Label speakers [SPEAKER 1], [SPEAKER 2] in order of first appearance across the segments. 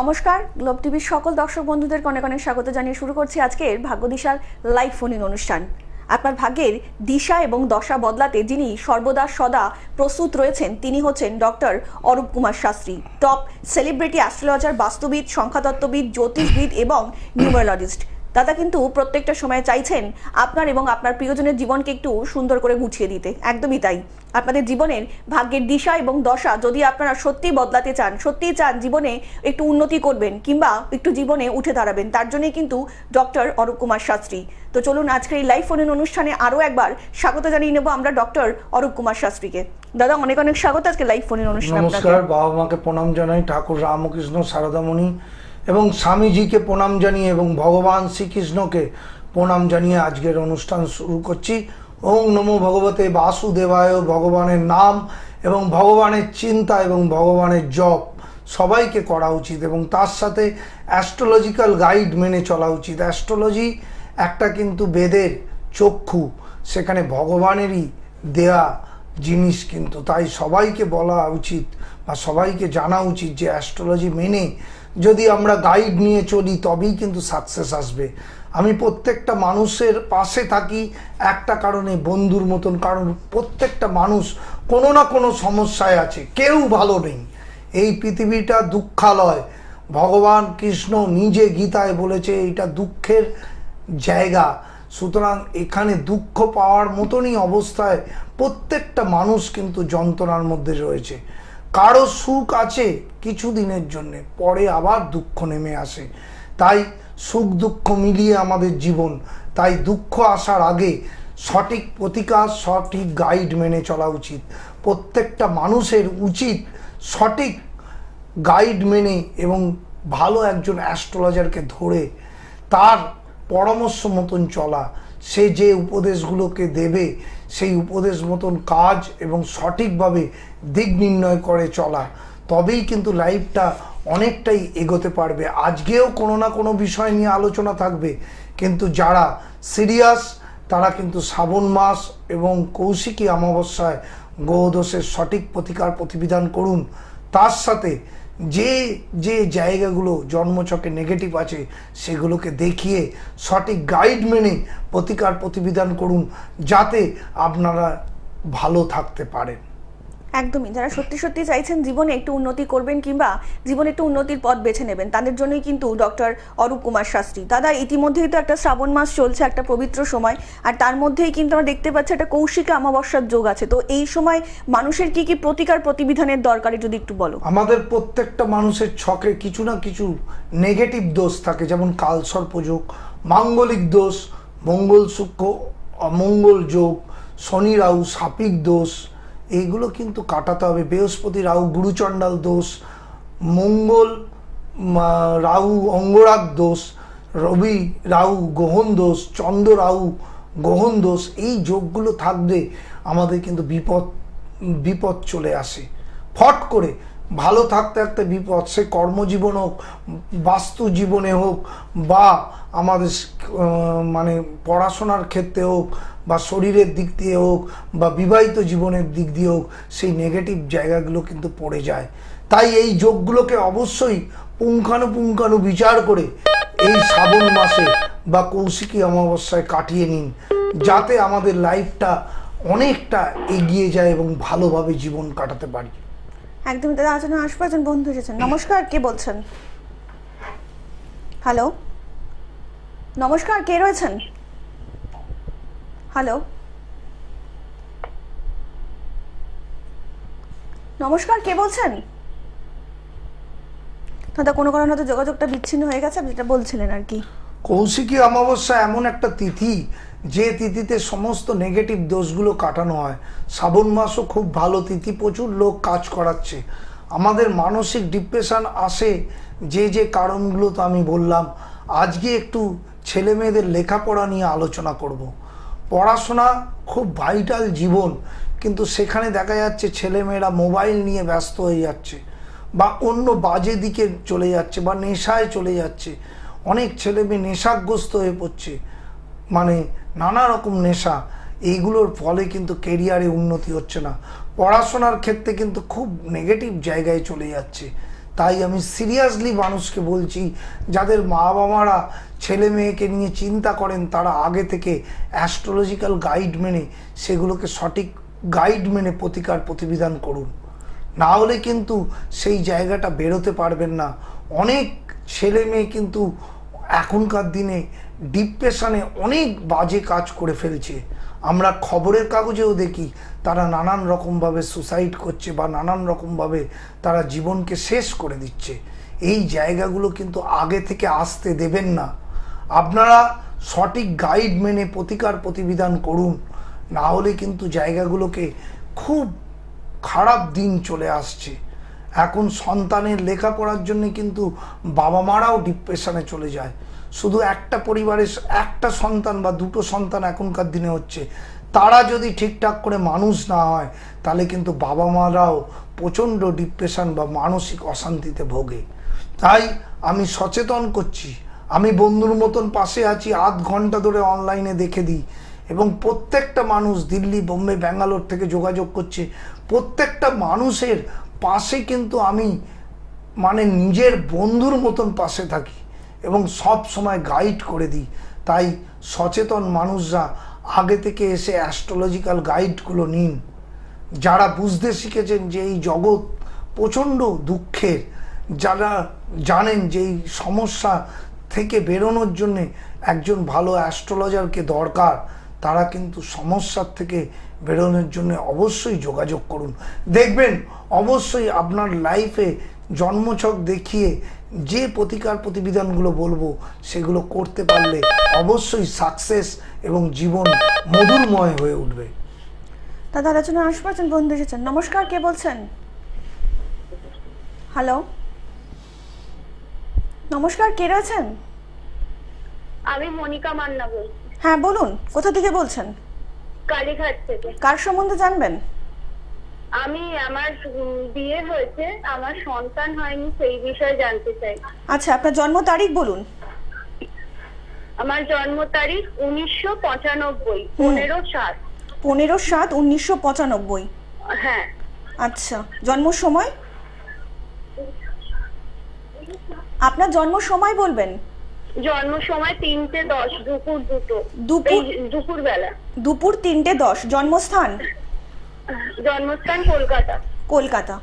[SPEAKER 1] নমস্কার, গ্লোব টিভির সকল দর্শক বন্ধুদের কনে অনেক স্বাগত জানিয়ে শুরু করছি আজকের ভাগ্যদিশার লাইভ ফোন ইন অনুষ্ঠান। আপনার ভাগ্যের দিশা এবং দশা বদলাতে যিনি সর্বদা সদা প্রস্তুত রয়েছেন, তিনি হচ্ছেন doctor Arup Kumar Shastri. Top celebrity astrologer, বাস্তুবিদ, সংখ্যাতত্ত্ববিদ, জ্যোতিষবিদ এবং নিউমারোলজিস্ট। দাদা কিন্তু প্রত্যেকটা সময় চাইছেন আপনার এবং আপনার প্রিয়জনের জীবনকে একটু সুন্দর করে গুছিয়ে দিতে। একদমই তাই। আপনাদের জীবনের ভাগ্যের দিশা এবং দশা যদি আপনারা সত্যি বদলাতে চান, সত্যিই চান জীবনে একটু উন্নতি করবেন কিংবা একটু জীবনে উঠে দাঁড়াবেন, তার জন্যই কিন্তু ডক্টর অরূপ কুমার শাস্ত্রী। তো চলুন আজকের এই লাইভ ফোনের অনুষ্ঠানে আরও একবার স্বাগত জানিয়ে নেব আমরা ডক্টর অরূপ কুমার শাস্ত্রীকে। দাদা, অনেক অনেক স্বাগত আজকে লাইভ ফোনের অনুষ্ঠানে
[SPEAKER 2] নমস্কার বাবা মাকে প্রণাম জানাই, ঠাকুর রামকৃষ্ণ সারদামণি এবং স্বামীজিকে প্রণাম জানিয়ে এবং ভগবান শ্রীকৃষ্ণকে প্রণাম জানিয়ে আজকের অনুষ্ঠান শুরু করছি। ওং নমো ভগবতে বাসুদেবায় ভগবানের নাম এবং ভগবানের চিন্তা এবং ভগবানের জপ সবাইকে করা উচিত এবং তার সাথে অ্যাস্ট্রোলজিক্যাল গাইড মেনে চলা উচিত। অ্যাস্ট্রোলজি একটা কিন্তু বেদের চক্ষু, সেখানে ভগবানেরই দেয়া জিনিস কিন্তু, তাই সবাইকে বলা উচিত বা সবাইকে জানা উচিত যে অ্যাস্ট্রোলজি মেনে যদি আমরা গাইড নিয়ে চলি, তবেই কিন্তু সাকসেস আসবে। আমি প্রত্যেকটা মানুষের পাশে থাকি, একটা কারণে বন্ধুর মতন, কারণ প্রত্যেকটা মানুষ কোনো না কোনো সমস্যায় আছে, কেউ ভালো নেই। এই পৃথিবীটা দুঃখালয়। ভগবান কৃষ্ণ নিজে গীতায় বলেছে এটা দুঃখের জায়গা। সুতরাং এখানে দুঃখ পাওয়ার মতনই অবস্থায় প্রত্যেকটা মানুষ কিন্তু যন্ত্রণার মধ্যে রয়েছে। কারও সুখ আছে কিছু দিনের জন্যে, পরে আবার দুঃখ নেমে আসে। তাই সুখ দুঃখ মিলিয়ে আমাদের জীবন, তাই দুঃখ আসার আগে সঠিক প্রতিকার, সঠিক গাইড মেনে চলা উচিত। প্রত্যেকটা মানুষের উচিত সঠিক গাইড মেনে এবং ভালো একজন অ্যাস্ট্রোলজারকে ধরে তার পরামর্শ মতন চলা। সে যে উপদেশগুলোকে দেবে সেই উপদেশ মতন কাজ এবং সঠিকভাবে দিক নির্ণয় করে চলা। তবেই কিন্তু লাইফটা অনেকটাই এগোতে পারবে। আজকেও কোনো না কোনো বিষয় নিয়ে আলোচনা থাকবে। কিন্তু যারা সিরিয়াস, তারা কিন্তু শ্রাবণ মাস এবং কৌশিকী অমাবস্যায় গোদোষের সঠিক প্রতিকার প্রতিবিধান করুন। তার সাথে যে যে জায়গাগুলো জন্মচকে নেগেটিভ আছে, সেগুলোকে দেখিয়ে সঠিক গাইড মেনে প্রতিকার প্রতিবিধান করুন, যাতে আপনারা ভালো থাকতে পারেন।
[SPEAKER 1] একদমই। যারা সত্যি সত্যি চাইছেন জীবনে একটু উন্নতি করবেন কিংবা জীবনে একটু উন্নতির পথ বেছে নেবেন, তাদের জন্যই কিন্তু ডক্টর অরূপ কুমার শাস্ত্রী। দাদা, ইতিমধ্যেই তো একটা শ্রাবণ মাস চলছে, একটা পবিত্র সময়, আর তার মধ্যেই কিন্তু আমরা দেখতে পাচ্ছি একটা কৌশিক অমাবস্যার যোগ আছে। তো এই সময় মানুষের কি কি প্রতিকার প্রতিবিধানের দরকারি যদি একটু বলো?
[SPEAKER 2] আমাদের প্রত্যেকটা মানুষের ছকে কিছু না কিছু নেগেটিভ দোষ থাকে, যেমন কালসর্পযোগ মাঙ্গলিক দোষ, মঙ্গল সূক্ষ্ম, অমঙ্গল যোগ, শনি রাহু সাপিক দোষ এইগুলো কিন্তু কাটাতে হবে। বৃহস্পতি, রাহু, গুরুচণ্ডাল দোষ, মঙ্গল রাহু, অঙ্গরাগ দোষ, রবি, রাহু, গ্রহণ দোষ, চন্দ্র, রাহু, গ্রহণ দোষ, এই যোগগুলো থাকবে, আমাদের কিন্তু বিপদ বিপদ চলে আসে। ফট করে ভালো থাকতে থাকতে বিপদ, সে কর্মজীবন হোক বাস্তু জীবনে হোক বা আমাদের মানে পড়াশোনার ক্ষেত্রে হোক বা শরীরের দিক দিয়ে হোক বা বিবাহিত জীবনের দিক দিয়ে হোক, সেই নেগেটিভ জায়গাগুলো কিন্তু পড়ে যায়। তাই এই যোগগুলোকে অবশ্যই পুঙ্খানুপুঙ্খানু বিচার করে এই শ্রাবণ মাসে বা কৌশিকী অমাবস্যায় কাটিয়ে নিন, যাতে আমাদের লাইফটা অনেকটা এগিয়ে যায় এবং ভালোভাবে জীবন কাটাতে পারি।
[SPEAKER 1] একদমই দাদা আচরণ আসব, একজন বন্ধু এসেছেন। নমস্কার, কে বলছেন? হ্যালো নমস্কার, কে রয়েছেন? হ্যালো নমস্কার, কে বলছেন? দাদা, কোনো কারণে হয়তো যোগাযোগটা বিচ্ছিন্ন হয়ে গেছে, আপনি যেটা বলছিলেন আর কি।
[SPEAKER 2] কৌশিকী অমাবস্যা এমন একটা তিথি যে তিথিতে সমস্ত নেগেটিভ দোষগুলো কাটানো হয়, শ্রাবণ মাসও খুব ভালো তিথি, প্রচুর লোক কাজ করাচ্ছে। আমাদের মানসিক ডিপ্রেশন আসে যে যে কারণগুলো তো আমি বললাম। আজকে একটু ছেলে মেয়েদের লেখাপড়া নিয়ে আলোচনা করব। পড়াশোনা খুব ভাইটাল জীবন, কিন্তু সেখানে দেখা যাচ্ছে ছেলেমেয়েরা মোবাইল নিয়ে ব্যস্ত হয়ে যাচ্ছে বা অন্য বাজে দিকে চলে যাচ্ছে বা নেশায় চলে যাচ্ছে। অনেক ছেলে মেয়ে নেশাগ্রস্ত হয়ে পড়ছে। মানে নানা রকম নেশা। এইগুলোর ফলে কিন্তু কেরিয়ারে উন্নতি হচ্ছে না। পড়াশোনার ক্ষেত্রে কিন্তু খুব নেগেটিভ জায়গায় চলে যাচ্ছে। তাই আমি সিরিয়াসলি মানুষকে বলছি, যাদের মা বাবারা ছেলে মেয়েকে নিয়ে চিন্তা করেন, তারা আগে থেকে অ্যাস্ট্রোলজিক্যাল গাইড মেনে, সেগুলোকে সঠিক গাইড মেনে প্রতিকার প্রতিবিধান করুন। না হলে কিন্তু সেই জায়গাটা বেরোতে পারবেন না। অনেক ছেলে মেয়ে কিন্তু এখনকার দিনে ডিপ্রেশনে অনেক বাজে কাজ করে ফেলছে। আমরা খবরের কাগজেও দেখি, তারা নানান রকমভাবে সুসাইড করছে বা নানান রকমভাবে তারা জীবনকে শেষ করে দিচ্ছে। এই জায়গাগুলো কিন্তু আগে থেকে আসতে দেবেন না। আপনারা সঠিক গাইড মেনে প্রতিকার প্রতিবিধান করুন, না হলে কিন্তু জায়গাগুলোকে খুব খারাপ দিন চলে আসছে। এখন সন্তানের লেখাপড়ার জন্য কিন্তু বাবা মারাও ডিপ্রেশনে চলে যায়। শুধু একটা পরিবারের একটা সন্তান বা দুটো সন্তান এখনকার দিনে হচ্ছে, তারা যদি ঠিকঠাক করে মানুষ না হয়, তাহলে কিন্তু বাবা মারাও প্রচণ্ড ডিপ্রেশন বা মানসিক অশান্তিতে ভোগে। তাই আমি সচেতন করছি, আমি বন্ধুর মতন পাশে আছি, আধ ঘণ্টা ধরে অনলাইনে দেখে দিই এবং প্রত্যেকটা মানুষ দিল্লি, বোম্বে, ব্যাঙ্গালোর থেকে যোগাযোগ করছে। প্রত্যেকটা মানুষের পাশে কিন্তু আমি মানে নিজের বন্ধুর মতন পাশে থাকি এবং সব সময় গাইড করে দিই। তাই সচেতন মানুষরা আগে থেকে এসে অ্যাস্ট্রোলজিক্যাল গাইডগুলো নিন। যারা বুঝতে শিখেছেন যে এই জগৎ প্রচণ্ড দুঃখের, যারা জানেন যে এই সমস্যা থেকে বেরোনোর জন্যে একজন ভালো অ্যাস্ট্রোলজারকে দরকার, তারা কিন্তু সমস্যার থেকে বেরোনোর জন্য অবশ্যই যোগাযোগ করুন। দেখবেন অবশ্যই আপনার লাইফে জন্মছক দেখিয়ে যে প্রতিকার প্রতিবিধানগুলো বলব সেগুলো করতে পারলে অবশ্যই সাকসেস এবং জীবন মধুরময় হয়ে উঠবে।
[SPEAKER 1] দাদা আলোচনা আসব একজন বন্ধু এসেছেন। নমস্কার কে বলছেন? হ্যালো নমস্কার কে রয়েছেন?
[SPEAKER 3] আমি মনিকা মান্না বলছি।
[SPEAKER 1] হ্যাঁ বলুন কোথা থেকে বলছেন?
[SPEAKER 3] কালীঘাট থেকে।
[SPEAKER 1] কার সম্বন্ধে জানবেন?
[SPEAKER 3] আমি আমার বিয়ে হয়েছে আমার সন্তান হয়নি সেই বিষয়ে জানতে চাই।
[SPEAKER 1] আচ্ছা আপনার জন্ম তারিখ বলুন।
[SPEAKER 3] আমার জন্ম তারিখ উনিশশো পঁচানব্বই পনেরো সাত।
[SPEAKER 1] পনেরো সাত উনিশশো পঁচানব্বই।
[SPEAKER 3] হ্যাঁ।
[SPEAKER 1] আচ্ছা জন্ম সময়? আপনার জন্ম সময় বলবেন?
[SPEAKER 3] জন্ম সময় তিনটে দশ দুপুর দুটো।
[SPEAKER 1] দুপুর?
[SPEAKER 3] দুপুর বেলা
[SPEAKER 1] দুপুর তিনটে দশ জন্মস্থান?
[SPEAKER 3] জন্মস্থান কলকাতা।
[SPEAKER 1] কলকাতা।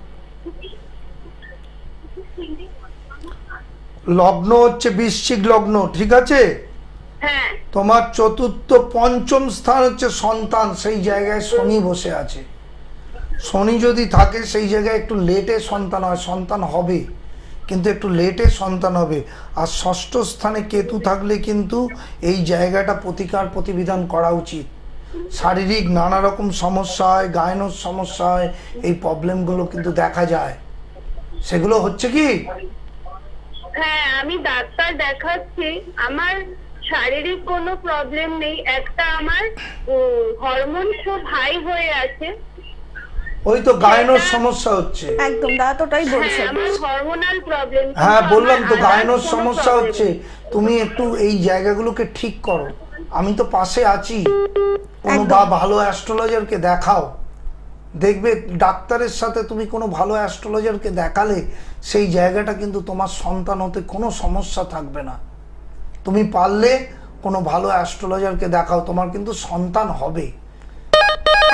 [SPEAKER 2] লগ্ন হচ্ছে বৃশ্চিক লগ্ন ঠিক আছে?
[SPEAKER 3] হ্যাঁ।
[SPEAKER 2] তোমার চতুর্থ পঞ্চম স্থান হচ্ছে সন্তান সেই জায়গায় শনি বসে আছে। শনি যদি থাকে সেই জায়গায় একটু লেটে সন্তান হয় সন্তান হবে। কিন্তু একটু লেটে সন্তান হবে। আর ষষ্ঠ স্থানে কেতু থাকলে কিন্তু এই জায়গাটা প্রতিকার প্রতিবিধান করা উচিত। শারীরিক নানা রকম সমস্যা হয় গায়নোর সমস্যা হয় এই প্রবলেমগুলো কিন্তু দেখা যায়। সেগুলো হচ্ছে কি?
[SPEAKER 3] হ্যাঁ আমি ডাক্তার দেখাচ্ছি। আমার শারীরিক কোনো প্রবলেম নেই। একটা আমার হরমোন শো হাই হয়ে আছে।
[SPEAKER 2] ওই তো গায়নোর সমস্যা হচ্ছে।
[SPEAKER 1] একদম দাদা
[SPEAKER 3] হ্যাঁ
[SPEAKER 1] বলছেন
[SPEAKER 3] হরমোনাল প্রবলেম
[SPEAKER 2] হ্যাঁ বললাম তো গায়নোর সমস্যা হচ্ছে। তুমি একটু এই জায়গাগুলোকে ঠিক করো। আমি তো পাশে আছি। কোনো বা ভালো অ্যাস্ট্রোলজারকে দেখাও। দেখবে ডাক্তারের সাথে তুমি কোনো ভালো অ্যাস্ট্রোলজারকে দেখালে সেই জায়গাটা কিন্তু তোমার সন্তান হতে কোনো সমস্যা থাকবে না। তুমি পারলে কোনো ভালো অ্যাস্ট্রোলজারকে দেখাও তোমার কিন্তু সন্তান হবে।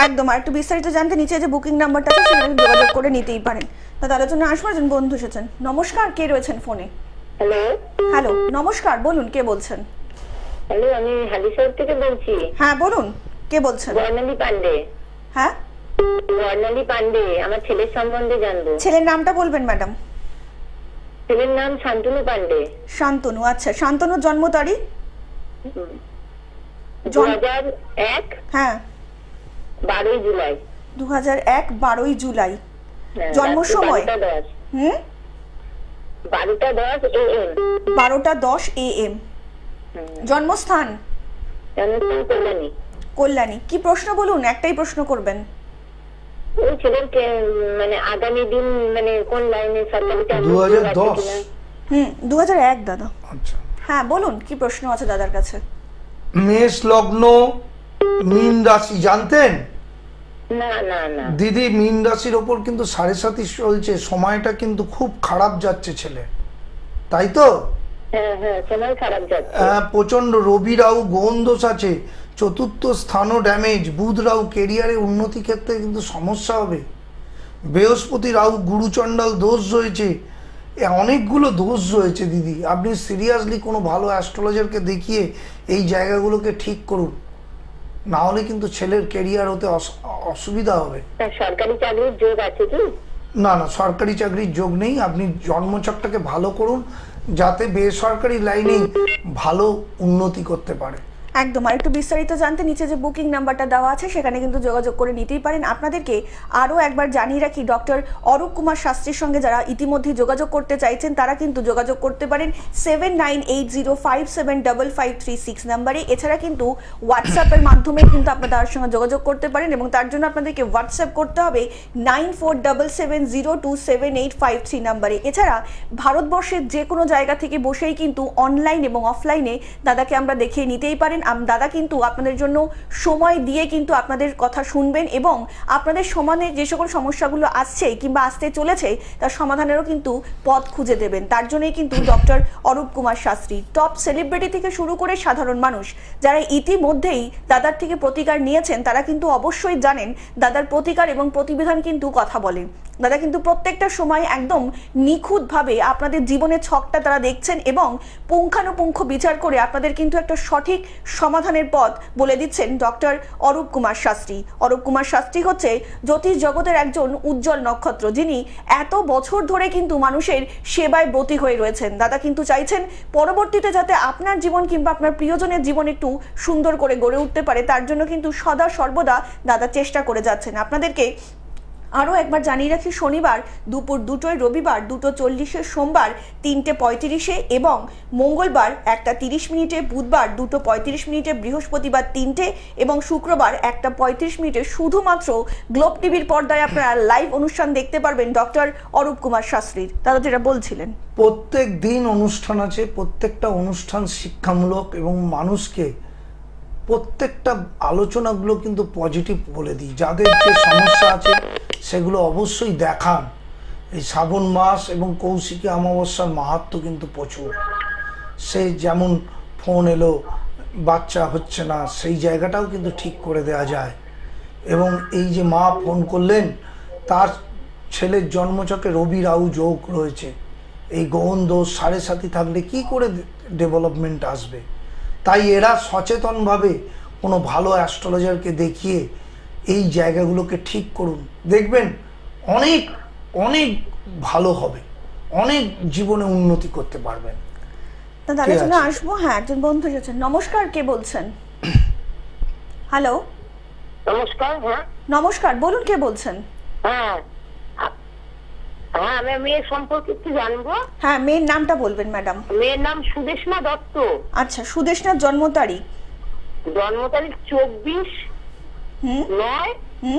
[SPEAKER 1] একদম। আর একটু বিস্তারিত জানতে নিচে যে বুকিং নাম্বারটা আছে সেখানে যোগাযোগ করে নিতেই পারেন। দাদা আলোচনা আসব একজন বন্ধু এসেছেন। নমস্কার কে রয়েছেন ফোনে
[SPEAKER 3] হ্যালো
[SPEAKER 1] হ্যালো নমস্কার বলুন কে বলছেন?
[SPEAKER 3] হ্যালো আমি হালিশহর থেকে বলছি।
[SPEAKER 1] হ্যাঁ বলুন কে বলছেন?
[SPEAKER 3] বর্ণালী পান্ডে।
[SPEAKER 1] হ্যাঁ?
[SPEAKER 3] বর্ণালী পান্ডে আমার ছেলের সম্বন্ধে জানব।
[SPEAKER 1] ছেলের নামটা বলবেন ম্যাডাম
[SPEAKER 3] ছেলের নাম শান্তনু পান্ডে।
[SPEAKER 1] শান্তনু আচ্ছা শান্তনুর জন্ম তারিখ?
[SPEAKER 3] দু হাজার এক?
[SPEAKER 1] হ্যাঁ।
[SPEAKER 3] বারোই জুলাই।
[SPEAKER 1] দু হাজার এক বারোই জুলাই।
[SPEAKER 3] হ্যাঁ,
[SPEAKER 1] জন্ম সময়? হুম?
[SPEAKER 3] বারোটা দশ এ এম।
[SPEAKER 1] বারোটা দশ এ এম। জন্মস্থান?
[SPEAKER 3] কল্যাণী।
[SPEAKER 1] কি প্রশ্ন বলুন? একটাই প্রশ্ন করবেন।
[SPEAKER 3] ওই ছেলের মানে আগামী দিন মানে কোন লাইনে সরকারি চাকরি
[SPEAKER 2] 2010
[SPEAKER 3] আছে
[SPEAKER 1] হুম দু হাজার এক দাদা।
[SPEAKER 2] আচ্ছা।
[SPEAKER 1] হ্যাঁ বলুন কি প্রশ্ন আছে দাদার কাছে?
[SPEAKER 2] মেষ লগ্ন মীন রাশি জানতেন?
[SPEAKER 3] না না না।
[SPEAKER 2] দিদি মীন রাশির ওপর কিন্তু সাড়ে সাতি চলছে সময়টা কিন্তু খুব খারাপ যাচ্ছে ছেলে। তাই তো?
[SPEAKER 3] হ্যাঁ হ্যাঁ
[SPEAKER 2] প্রচণ্ড রবি রাহু গোন দোষ আছে চতুর্থ স্থানও ড্যামেজ বুধ রাহু কেরিয়ারে উন্নতি ক্ষেত্রে কিন্তু সমস্যা হবে। বৃহস্পতি রাহু গুরুচণ্ডাল দোষ রয়েছে। অনেকগুলো দোষ রয়েছে দিদি। আপনি সিরিয়াসলি কোনো ভালো অ্যাস্ট্রোলজারকে দেখিয়ে এই জায়গাগুলোকে ঠিক করুন। না হলে কিন্তু ছেলের কেরিয়ার হতে অসুবিধা হবে।
[SPEAKER 3] সরকারি চাকরির যোগ আছে কি?
[SPEAKER 2] না না সরকারি চাকরির যোগ নেই। আপনি জন্মচকটাকে ভালো করুন যাতে বেসরকারি লাইনেই ভালো উন্নতি করতে পারে।
[SPEAKER 1] একদম, আর একটু বিস্তারিত জানতে নিচে যে বুকিং নাম্বারটা দেওয়া আছে, সেখানে কিন্তু যোগাযোগ করে নিতেই পারেন। আপনাদেরকে আরও একবার জানিয়ে রাখি, ডক্টর অরূপ কুমার শাস্ত্রীর সঙ্গে যারা ইতিমধ্যে যোগাযোগ করতে চাইছেন, তারা কিন্তু যোগাযোগ করতে পারেন seven nine eight zero five seven double five three six নাম্বারে। এছাড়া কিন্তু হোয়াটসঅ্যাপের মাধ্যমে কিন্তু আপনারা তার সঙ্গে যোগাযোগ করতে পারেন এবং তার জন্য আপনাদেরকে হোয়াটসঅ্যাপ করতে হবে nine four double seven zero two seven eight five three নাম্বারে। এছাড়া ভারতবর্ষের যে কোনো জায়গা থেকে বসেই কিন্তু অনলাইন এবং অফলাইনে দাদাকে আমরা দেখিয়ে নিতেই পারেন। আম- দাদা কিন্তু আপনাদের জন্য সময় দিয়ে কিন্তু আপনাদের কথা শুনবেন এবং আপনাদের সমানে যে সকল সমস্যাগুলো আসছে কিংবা আসতে চলেছে, তার সমাধানেরও কিন্তু পথ খুঁজে দেবেন। তার জন্যই কিন্তু doctor Arup Kumar Shastri top celebrity থেকে শুরু করে সাধারণ মানুষ, যারা ইতিমধ্যেই দাদার থেকে প্রতিকার নিয়েছেন, তারা কিন্তু অবশ্যই জানেন দাদার প্রতিকার এবং প্রতিবিধান কিন্তু কথা বলে। দাদা, কিন্তু প্রত্যেকটা সময় একদম নিখুঁতভাবে আপনাদের জীবনের ছকটা তারা দেখছেন এবং পুঙ্খানুপুঙ্খ বিচার করে আপনাদের কিন্তু একটা সঠিক সমাধানের পথ বলে দিচ্ছেন ডক্টর অরূপ কুমার শাস্ত্রী। অরূপ কুমার শাস্ত্রী হচ্ছে জ্যোতিষ জগতের একজন উজ্জ্বল নক্ষত্র, যিনি এত বছর ধরে কিন্তু মানুষের সেবায় ব্রতী হয়ে রয়েছেন। দাদা কিন্তু চাইছেন পরবর্তীতে যাতে আপনার জীবন কিংবা আপনার প্রিয়জনের জীবন একটু সুন্দর করে গড়ে উঠতে পারে, তার জন্য কিন্তু সদা সর্বদা দাদা চেষ্টা করে যাচ্ছেন। আপনাদেরকে আরও একবার জানিয়ে রাখি, শনিবার দুপুর দুটোয়, রবিবার দুটো চল্লিশে, সোমবার তিনটে পঁয়ত্রিশে এবং মঙ্গলবার একটা তিরিশ মিনিটে, বুধবার দুটো পঁয়ত্রিশ মিনিটে, বৃহস্পতিবার তিনটে এবং শুক্রবার একটা পঁয়ত্রিশ মিনিটে শুধুমাত্র গ্লোব টিভির পর্দায় আপনারা লাইভ অনুষ্ঠান দেখতে পারবেন ডক্টর অরূপ কুমার শাস্ত্রীর। দাদা যেটা বলছিলেন।
[SPEAKER 2] প্রত্যেক দিন অনুষ্ঠান আছে, প্রত্যেকটা অনুষ্ঠান শিক্ষামূলক এবং মানুষকে প্রত্যেকটা আলোচনাগুলো কিন্তু পজিটিভ বলে দিই। যাদের যে সমস্যা আছে সেগুলো অবশ্যই দেখান। এই শ্রাবণ মাস এবং কৌশিকী অমাবস্যার মাহাত্ম কিন্তু প্রচুর। সে যেমন ফোন এলো, বাচ্চা হচ্ছে না, সেই জায়গাটাও কিন্তু ঠিক করে দেওয়া যায়। এবং এই যে মা ফোন করলেন, তার ছেলের জন্মচকে রবি রাহু যোগ রয়েছে। এই গহন দোষ সাড়ে সাথী থাকলে কি করে ডেভেলপমেন্ট আসবে? তাই এরা সচেতনভাবে কোনো ভালো অ্যাস্ট্রোলজারকে দেখিয়ে এই জায়গাগুলোকে ঠিক করুন। দেখবেন অনেক অনেক ভালো হবে। অনেক জীবনে উন্নতি করতে পারবেন।
[SPEAKER 1] দাদা আলোচনা আসব। হ্যাঁ একজন বন্ধু এসেছেন নমস্কার কে বলছেন? হ্যালো?
[SPEAKER 3] নমস্কার হ্যাঁ।
[SPEAKER 1] নমস্কার বলুন কে বলছেন?
[SPEAKER 3] হ্যাঁ। হ্যাঁ আমি মেয়ের সম্পর্কে একটু জানব।
[SPEAKER 1] হ্যাঁ মেয়ের নামটা বলবেন ম্যাডাম।
[SPEAKER 3] মেয়ের নাম সুদেশমা দত্ত।
[SPEAKER 1] আচ্ছা সুদেশনাথ জন্ম তারিখ?
[SPEAKER 3] জন্ম তারিখ চব্বিশ নয়।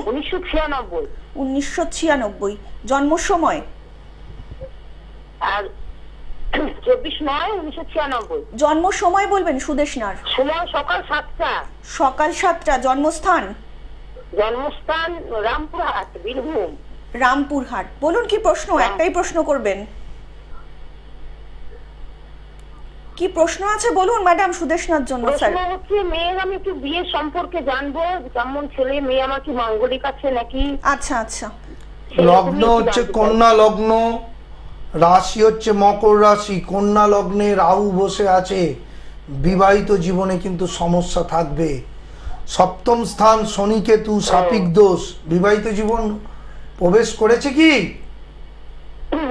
[SPEAKER 3] উনিশশো ছিয়ানব্বই।
[SPEAKER 1] উনিশশো ছিয়ানব্বই। জন্ম সময়
[SPEAKER 3] আর চব্বিশ নয় উনিশশো ছিয়ানব্বই।
[SPEAKER 1] জন্ম সময় বলবেন সুদেশনার?
[SPEAKER 3] সময় সকাল সাতটা।
[SPEAKER 1] সকাল সাতটা। জন্মস্থান?
[SPEAKER 3] জন্মস্থান রামপুরহাট বীরভূম।
[SPEAKER 1] রামপুরহাট। বলুন কি প্রশ্ন?
[SPEAKER 3] হ্যাঁ।
[SPEAKER 1] একটাই প্রশ্ন করবেন। কি প্রশ্ন আছে বলুন ম্যাডাম সুদেশনার জন্য স্যার
[SPEAKER 3] প্রশ্ন হচ্ছে মেয়ের আমি একটু বিয়ের সম্পর্কে জানব। কেমন ছেলে? মেয়ে আমার কি মাঙ্গলিক আছে নাকি?
[SPEAKER 1] আচ্ছা আচ্ছা।
[SPEAKER 2] লগ্ন হচ্ছে কন্যা লগ্ন রাশি হচ্ছে মকর রাশি। কন্যা লগ্নে রাহু বসে আছে। বিবাহিত জীবনে কিন্তু সমস্যা থাকবে। সপ্তম স্থান শনি কেতু সাপিক দোষ। বিবাহিত জীবন প্রবেশ করেছে কি?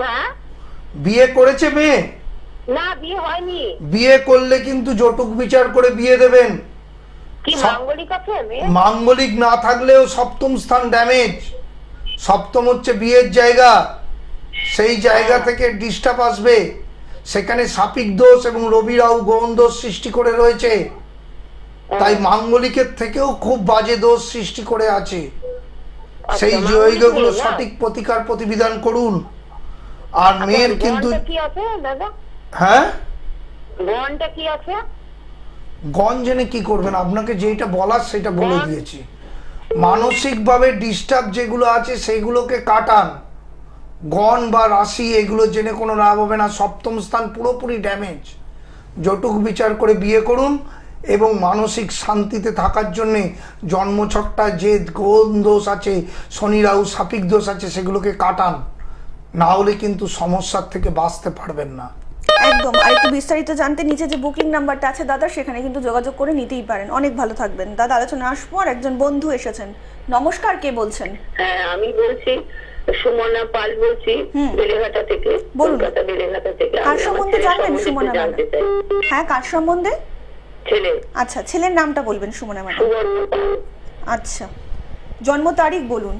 [SPEAKER 3] হ্যাঁ?
[SPEAKER 2] বিয়ে করেছে মেয়ে?
[SPEAKER 3] না বিয়ে হয়নি।
[SPEAKER 2] বিয়ে করলে কিন্তু জটক বিচার করে বিয়ে দেবেন।
[SPEAKER 3] কি মাঙ্গলিক আছে
[SPEAKER 2] মাঙ্গলিক না থাকলেও সপ্তম স্থান ড্যামেজ সপ্তম হচ্ছে বিয়ের জায়গা। সেই জায়গা থেকে ডিস্টার্ব আসবে। সেখানে সাপিক দোষ এবং রবি রাহু গৌণ দোষ সৃষ্টি করে রয়েছে। তাই মাঙ্গলিকের থেকেও খুব বাজে দোষ সৃষ্টি করে আছে। সেই
[SPEAKER 3] আচ্ছা, নেই, না?
[SPEAKER 2] সঠিক প্রতিকার প্রতিবিধান করুন। আর মেয়ের
[SPEAKER 3] আচ্ছা,
[SPEAKER 2] কিন্তু
[SPEAKER 3] কি আছে দাদা?
[SPEAKER 2] হ্যাঁ?
[SPEAKER 3] গণটা কি আছে?
[SPEAKER 2] গঞ্জ জেনে কি করবেন? আপনাকে যেটা বলার সেটা বলে দিয়েছি। মানসিকভাবে ডিস্টার্ব যেগুলো আছে সেগুলোকে কাটান। গণ বা রাশি এগুলো জেনে কোনো লাভ হবে না। সপ্তম স্থান পুরোপুরি ড্যামেজ যটুক বিচার করে বিয়ে করুন এবং মানসিক শান্তিতে থাকার জন্যে জন্মছকটা যে গোন দোষ আছে শনি রাহু সাপিক দোষ আছে সেগুলোকে কাটান। না হলে কিন্তু সমস্যার থেকে বাঁচতে পারবেন না।
[SPEAKER 1] একদম। আর একটু বিস্তারিত জানতে নিচে যে বুকিং নাম্বারটা আছে দাদা সেখানে কিন্তু যোগাযোগ করে নিতেই পারেন। অনেক ভালো থাকবেন। দাদা আলোচনা আসব আর একজন বন্ধু এসেছেন। নমস্কার কে বলছেন?
[SPEAKER 3] হ্যাঁ আমি বলছি সুমনা পাল বলছি বেলেঘাটা থেকে
[SPEAKER 1] বলুন।
[SPEAKER 3] কলকাতা বেলেঘাটা থেকে।
[SPEAKER 1] কার সম্বন্ধে জানবেন সুমনা
[SPEAKER 3] জানতে চাই।
[SPEAKER 1] হ্যাঁ কার সম্বন্ধে?
[SPEAKER 3] ছেলে।
[SPEAKER 1] আচ্ছা ছেলের নামটা বলবেন সুমনা ম্যাডাম। আচ্ছা। জন্ম তারিখ বলুন।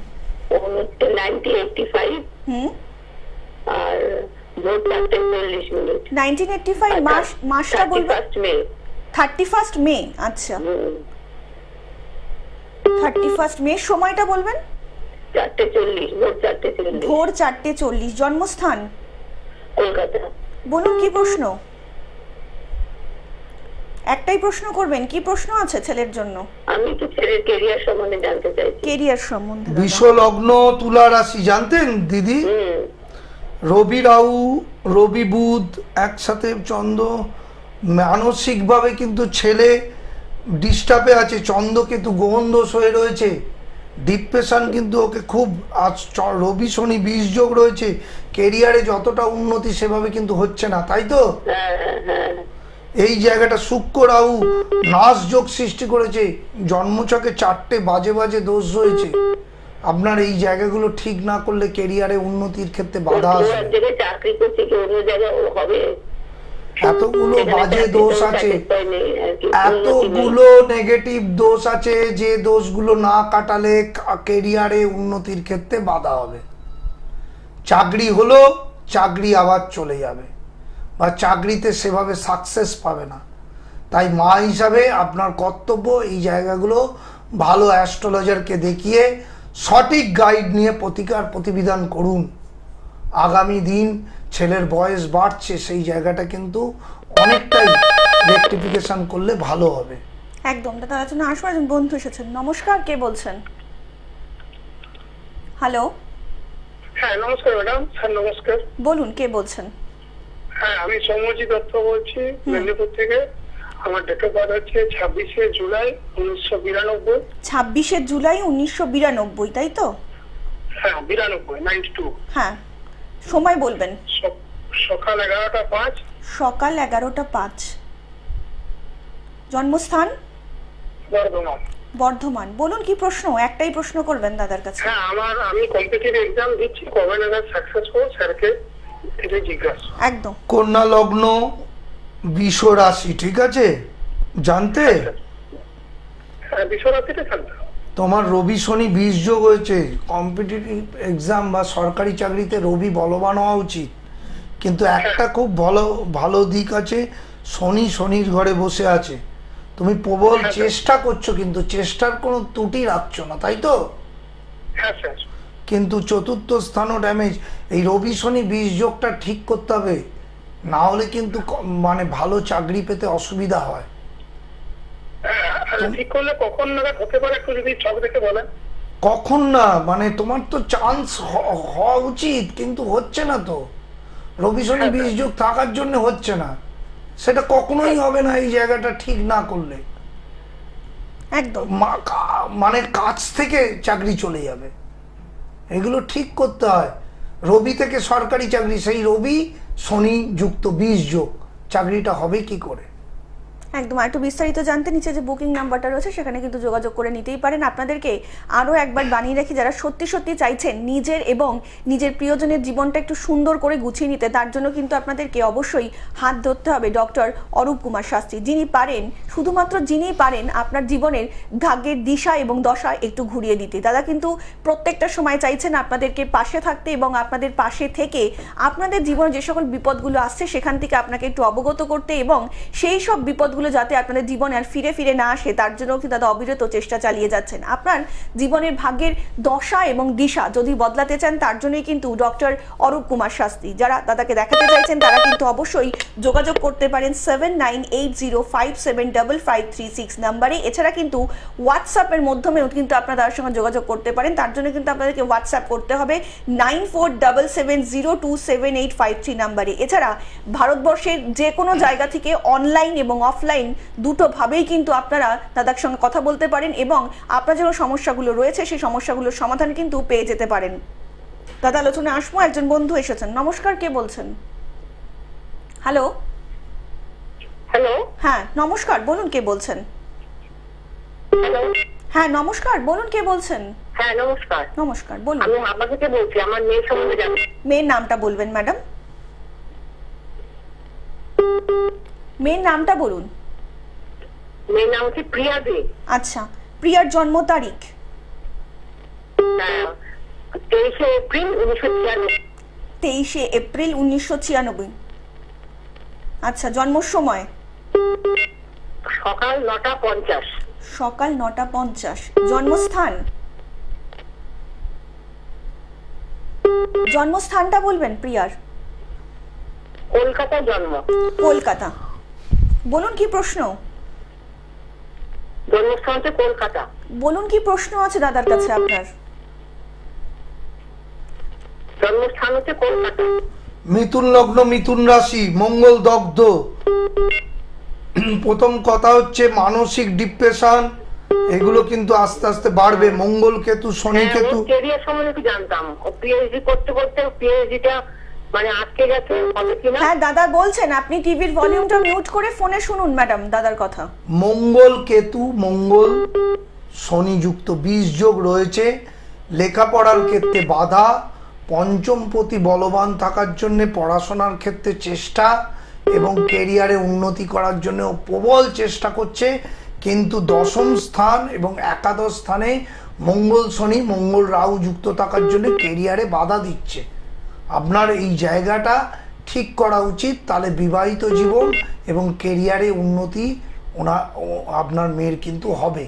[SPEAKER 3] Nineteen eighty five
[SPEAKER 1] hmm.
[SPEAKER 3] আর ভোর চারটে চল্লিশ মিনিট
[SPEAKER 1] নাইনটিন এইটটি ফাইভ মাস মাসটা বলবেন
[SPEAKER 3] মে
[SPEAKER 1] থার্টি ফার্স্ট মে আচ্ছা। থার্টি ফার্স্ট মে সময়টা বলবেন?
[SPEAKER 3] চারটে চল্লিশ ভোর চারটে চল্লিশ।
[SPEAKER 1] ভোর চারটে চল্লিশ জন্মস্থান?
[SPEAKER 3] কলকাতা।
[SPEAKER 1] বলুন কি প্রশ্ন? একটাই প্রশ্ন করবেন কি প্রশ্ন আছে ছেলের জন্য?
[SPEAKER 3] আমি ছেলের কেরিয়ার সম্বন্ধে জানতে চাইছি?
[SPEAKER 1] কেরিয়ার সম্বন্ধে
[SPEAKER 2] বিশ্ব লগ্ন তুলা রাশি জানতেন দিদি?
[SPEAKER 3] হুম।
[SPEAKER 2] রবি রাউ রবি বুধ একসাথে চন্দ্র মানসিকভাবে কিন্তু ছেলে ডিস্টার্বে আছে চন্দ্র কিন্তু গ্রহণ দোষ হয়ে রয়েছে। ডিপ্রেশন কিন্তু ওকে খুব আজ রবি, শনি, বিষ যোগ রয়েছে। কেরিয়ারে যতটা উন্নতি সেভাবে কিন্তু হচ্ছে না, তাই তো? এই জায়গাটা সূক্ষ্ম রাহু নাশ যোগ সৃষ্টি করেছে। জন্মচকে চারটে বাজে বাজে দোষ রয়েছে আপনার এই জায়গাগুলো ঠিক না করলে কেরিয়ারে উন্নতির ক্ষেত্রে বাধা আসবে।
[SPEAKER 3] চাকরি করছে কি অন্য জায়গায় হবে।
[SPEAKER 2] এতগুলো বাজে দোষ আছে। এতগুলো নেগেটিভ দোষ আছে যে দোষগুলো না কাটালে কেরিয়ারে উন্নতির ক্ষেত্রে বাধা হবে। চাকরি হলো চাকরি আবার চলে যাবে। বা চাকরিতে সেভাবে সাকসেস পাবে না। তাই মা হিসাবে আপনার কর্তব্য এই জায়গাগুলো ভালো অ্যাস্ট্রোলজারকে দেখিয়ে সঠিক গাইড নিয়ে প্রতিকার প্রতিবিধান করুন। আগামী দিন ছেলের বয়স বাড়ছে সেই জায়গাটা কিন্তু অনেকটাই রেকটিফিকেশন করলে ভালো হবে।
[SPEAKER 1] একদম দাদা আলোচনা আসব একজন বন্ধু এসেছেন। নমস্কার কে বলছেন? হ্যালো
[SPEAKER 4] হ্যাঁ নমস্কার ম্যাডাম। হ্যাঁ নমস্কার।
[SPEAKER 1] বলুন কে বলছেন?
[SPEAKER 4] হ্যাঁ আমি সৌম্যজি দত্ত বলছি মেদিনীপুর থেকে। আমার ডেট অফ বার্থ হচ্ছে ছাব্বিশে জুলাই উনিশশো বিরানব্বই।
[SPEAKER 1] ছাব্বিশে জুলাই উনিশশো বিরানব্বই তাই তো?
[SPEAKER 4] হ্যাঁ বিরানব্বই নাইনটি টু
[SPEAKER 1] হ্যাঁ সময় বলবেন।
[SPEAKER 4] সকাল এগারোটা পাঁচ।
[SPEAKER 1] সকাল এগারোটা পাঁচ। জন্মস্থান?
[SPEAKER 4] বর্ধমান।
[SPEAKER 1] বর্ধমান। বলুন কি প্রশ্ন? একটাই প্রশ্ন করবেন দাদার কাছে।
[SPEAKER 4] হ্যাঁ আমার আমি কম্পিটিটিভ এক্সাম দিচ্ছি কবে নাগাদ সাকসেস স্যারকে জিজ্ঞাসা।
[SPEAKER 1] একদম।
[SPEAKER 2] কন্যা লগ্ন বিষ রাশি ঠিক আছে? জানতে?
[SPEAKER 4] হ্যাঁ
[SPEAKER 2] তোমার রবি শনি বিষ যোগ হয়েছে। কম্পিটিটিভ এক্সাম বা সরকারি চাকরিতে রবি বলবান হওয়া উচিত। কিন্তু একটা খুব ভালো ভালো দিক আছে শনি শনির ঘরে বসে আছে। তুমি প্রবল চেষ্টা করছ কিন্তু চেষ্টার কোনো ত্রুটি রাখছো না তাই তো?
[SPEAKER 4] হ্যাঁ
[SPEAKER 2] কিন্তু চতুর্থ স্থানও ড্যামেজ এই রবি শনি বিষ যোগটা ঠিক করতে হবে। না হলে কিন্তু মানে ভালো চাকরি পেতে অসুবিধা হয়।
[SPEAKER 4] আচ্ছা, ঠিক করলে কখন নাগাদ হতে পারে একটু যদি ছক দেখে বলেন?
[SPEAKER 2] কখন না মানে তোমার তো চান্স হওয়া উচিত কিন্তু হচ্ছে না তো। রবি শনি বিষ যোগ থাকার জন্য হচ্ছে না। সেটা কখনোই হবে না এই জায়গাটা ঠিক না করলে।
[SPEAKER 1] একদম।
[SPEAKER 2] মানে কাজ থেকে চাকরি চলে যাবে। এগুলো ঠিক করতে হয়। রবি থেকে সরকারি চাকরি সেই রবি শনি যুক্ত বিশ যোগ চাকরিটা হবে কি করে?
[SPEAKER 1] একদম একটু বিস্তারিত জানতে নিচে যে বুকিং নাম্বারটা রয়েছে, সেখানে কিন্তু যোগাযোগ করে নিতেই পারেন। আপনাদেরকে আরও একবার বানিয়ে রাখি, যারা সত্যি সত্যি চাইছেন নিজের এবং নিজের প্রিয়জনের জীবনটা একটু সুন্দর করে গুছিয়ে নিতে, তার জন্য কিন্তু আপনাদেরকে অবশ্যই হাত ধরতে হবে ডক্টর অরূপ কুমার শাস্ত্রী। যিনি পারেন, শুধুমাত্র যিনিই পারেন, আপনার জীবনের ভাগ্যের দিশা এবং দশা একটু ঘুরিয়ে দিতে। দাদা কিন্তু প্রত্যেকটা সময় চাইছেন আপনাদেরকে পাশে থাকতে এবং আপনাদের পাশে থেকে আপনাদের জীবনে যে সকল বিপদগুলো আসছে, সেখান থেকে আপনাকে একটু অবগত করতে এবং সেই সব বিপদগুলো বিপদগুলো যাতে আপনাদের জীবনে আর ফিরে ফিরে না আসে, তার জন্য কিন্তু দাদা অবিরত চেষ্টা চালিয়ে যাচ্ছেন। আপনার জীবনের ভাগ্যের দশা এবং দিশা যদি বদলাতে চান, তার জন্যই কিন্তু ডক্টর অরূপ কুমার শাস্ত্রী, যারা দাদাকে দেখাতে চাইছেন, তারা কিন্তু অবশ্যই যোগাযোগ করতে পারেন seven nine eight zero five seven double five three six নাম্বারে। এছাড়া কিন্তু হোয়াটসঅ্যাপের মাধ্যমেও কিন্তু আপনারা তার সঙ্গে যোগাযোগ করতে পারেন। তার জন্য কিন্তু আপনাদেরকে হোয়াটসঅ্যাপ করতে হবে nine four double seven zero two seven eight five three নাম্বারে। এছাড়া ভারতবর্ষের যে কোনো জায়গা থেকে অনলাইন এবং অফলাইন দুটোভাবেই কিন্তু আপনারা দাদার সঙ্গে কথা বলতে পারেন এবং আপনার যে সমস্যাগুলো রয়েছে সেই সমস্যাগুলোর সমাধান কিন্তু পেয়ে যেতে পারেন। দাদা আলোচনায় আসব? একজন বন্ধু এসেছেন। নমস্কার কে বলছেন? হ্যালো
[SPEAKER 3] হ্যালো
[SPEAKER 1] হ্যাঁ নমস্কার বলুন কে বলছেন? হ্যাঁ নমস্কার বলুন কে বলছেন?
[SPEAKER 3] হ্যাঁ নমস্কার।
[SPEAKER 1] নমস্কার বলুন।
[SPEAKER 3] আমি থেকে বলছি? আমার সম্বন্ধে জানতে
[SPEAKER 1] মেয়ের নামটা বলবেন ম্যাডাম। মেয়ের নামটা বলুন।
[SPEAKER 3] মেয়ের নাম হচ্ছে প্রিয়া দে।
[SPEAKER 1] আচ্ছা প্রিয়ার জন্ম তারিখ?
[SPEAKER 3] তেইশে এপ্রিল উনিশশো ছিয়ানব্বই।
[SPEAKER 1] তেইশে এপ্রিল উনিশশো ছিয়ানব্বই। আচ্ছা জন্ম সময়?
[SPEAKER 3] সকাল নটা পঞ্চাশ।
[SPEAKER 1] সকাল নটা পঞ্চাশ। জন্মস্থান? জন্মস্থানটা বলবেন প্রিয়ার?
[SPEAKER 3] কলকাতায় জন্ম।
[SPEAKER 1] কলকাতা। বলুন কি প্রশ্ন?
[SPEAKER 3] জন্মস্থান হচ্ছে কলকাতা।
[SPEAKER 1] বলুন কি প্রশ্ন আছে দাদার কাছে আপনার?
[SPEAKER 3] জন্মস্থান হচ্ছে কলকাতা।
[SPEAKER 2] মিথুন লগ্ন মিথুন রাশি মঙ্গল দগ্ধ। প্রথম কথা হচ্ছে মানসিক ডিপ্রেশন এগুলো কিন্তু আস্তে আস্তে বাড়বে। মঙ্গল কেতু শনি কেতু।
[SPEAKER 3] কেরিয়ার সম্বন্ধে একটু জানতাম। পিএইচডি করতে করতে পিএইচডিটা মানে আটকে গেছে হবে কিনা
[SPEAKER 1] হ্যাঁ দাদা বলছেন আপনি টিভির ভলিউমটা মিউট করে ফোনে শুনুন ম্যাডাম দাদার কথা।
[SPEAKER 2] মঙ্গল কেতু মঙ্গল শনিযুক্ত বীজ যোগ রয়েছে। লেখাপড়ার ক্ষেত্রে বাধা পঞ্চম প্রতি বলবান থাকার জন্য পড়াশোনার ক্ষেত্রে চেষ্টা এবং কেরিয়ারে উন্নতি করার জন্য প্রবল চেষ্টা করছে। কিন্তু দশম স্থান এবং একাদশ স্থানে মঙ্গল শনি মঙ্গল রাহু যুক্ত থাকার জন্য কেরিয়ারে বাধা দিচ্ছে। আপনার এই জায়গাটা ঠিক করা উচিত, তাহলে বিবাহিত জীবন এবং কেরিয়ারে উন্নতি ওনা আপনার মেয়ের কিন্তু হবে।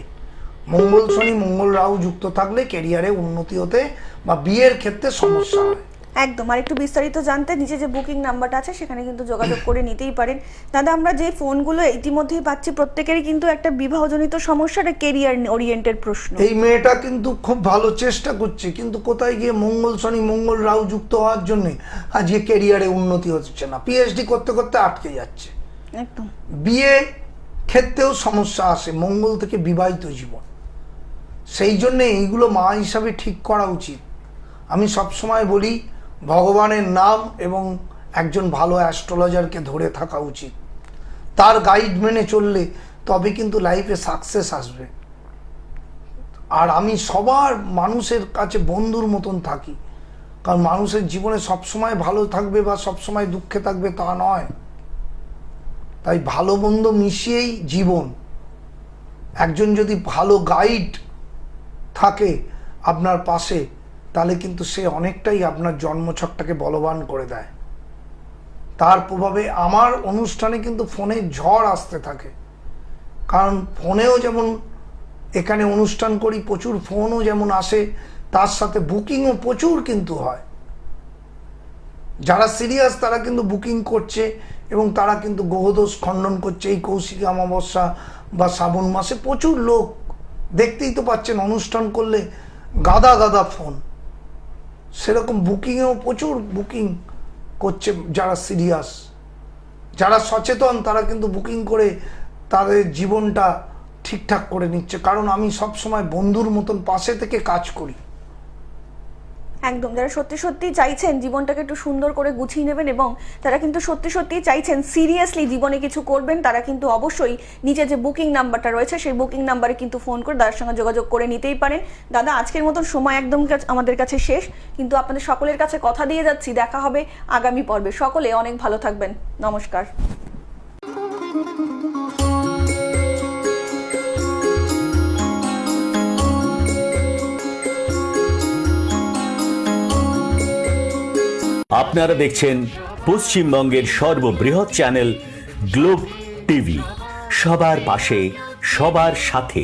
[SPEAKER 2] মঙ্গল শনি, মঙ্গল রাহু যুক্ত থাকলে কেরিয়ারে উন্নতি হতে বা বিয়ের ক্ষেত্রে সমস্যা হয়।
[SPEAKER 1] একদম। আর একটু বিস্তারিত জানতে নিচে যে বুকিং নাম্বারটা আছে সেখানে কিন্তু যোগাযোগ করে নিতেই পারেন। দাদা আমরা যে ফোনগুলো ইতিমধ্যেই পাচ্ছি প্রত্যেকেরই কিন্তু একটা বিবাহজনিত সমস্যা একটা কেরিয়ার ওরিয়েন্টেড প্রশ্ন।
[SPEAKER 2] এই মেয়েটা কিন্তু খুব ভালো চেষ্টা করছে কিন্তু কোথায় গিয়ে মঙ্গল শনি মঙ্গল রাহু যুক্ত হওয়ার জন্য আজকে কেরিয়ারে উন্নতি হচ্ছে না। পিএইচডি করতে করতে আটকে যাচ্ছে।
[SPEAKER 1] একদম।
[SPEAKER 2] বিয়ে ক্ষেত্রেও সমস্যা আসে মঙ্গল থেকে বিবাহিত জীবন। সেই জন্যে এইগুলো মা হিসাবে ঠিক করা উচিত। আমি সবসময় বলি ভগবানের নাম এবং একজন ভালো অ্যাস্ট্রোলজারকে ধরে থাকা উচিত। তার গাইড মেনে চললে তবে কিন্তু লাইফে সাকসেস আসবে। আর আমি সবার মানুষের কাছে বন্ধুর মতন থাকি। কারণ মানুষের জীবনে সবসময় ভালো থাকবে বা সবসময় দুঃখে থাকবে তা নয়। তাই ভালো মন্দ মিশিয়েই জীবন। একজন যদি ভালো গাইড থাকে আপনার পাশে তাহলে কিন্তু সে অনেকটাই আপনার জন্মছকটাকে বলবান করে দেয়। তার প্রভাবে আমার অনুষ্ঠানে কিন্তু ফোনে ঝড় আসতে থাকে। কারণ ফোনেও যেমন এখানে অনুষ্ঠান করি, প্রচুর ফোনও যেমন আসে, তার সাথে বুকিংও প্রচুর কিন্তু হয়। যারা সিরিয়াস তারা কিন্তু বুকিং করছে এবং তারা কিন্তু গ্রহদোষ খণ্ডন করছে। এই কৌশিক অমাবস্যা বা শ্রাবণ মাসে প্রচুর লোক দেখতেই তো পাচ্ছেন, অনুষ্ঠান করলে গাদা গাদা ফোন। সেরকম বুকিংয়েও প্রচুর বুকিং করছে যারা সিরিয়াস। যারা সচেতন, তারা কিন্তু বুকিং করে তাদের জীবনটা ঠিকঠাক করে নিচ্ছে। কারণ আমি সব সময় বন্ধুর মতন পাশে থেকে কাজ করি।
[SPEAKER 1] একদম, যারা সত্যি সত্যি চাইছেন জীবনটাকে একটু সুন্দর করে গুছিয়ে নেবেন এবং তারা কিন্তু সত্যি সত্যি চাইছেন সিরিয়াসলি জীবনে কিছু করবেন, তারা কিন্তু অবশ্যই নিচে যে বুকিং নাম্বারটা রয়েছে, সেই বুকিং নাম্বারে কিন্তু ফোন করে দাদার সঙ্গে যোগাযোগ করে নিতেই পারেন। দাদা, আজকের মতন সময় একদম আমাদের কাছে শেষ, কিন্তু আপনাদের সকলের কাছে কথা দিয়ে যাচ্ছি, দেখা হবে আগামী পর্বে। সকলে অনেক ভালো থাকবেন। নমস্কার।
[SPEAKER 5] আপনারা দেখছেন পশ্চিমবঙ্গের সর্ববৃহৎ চ্যানেল গ্লোব টিভি। সবার পাশে সবার সাথে।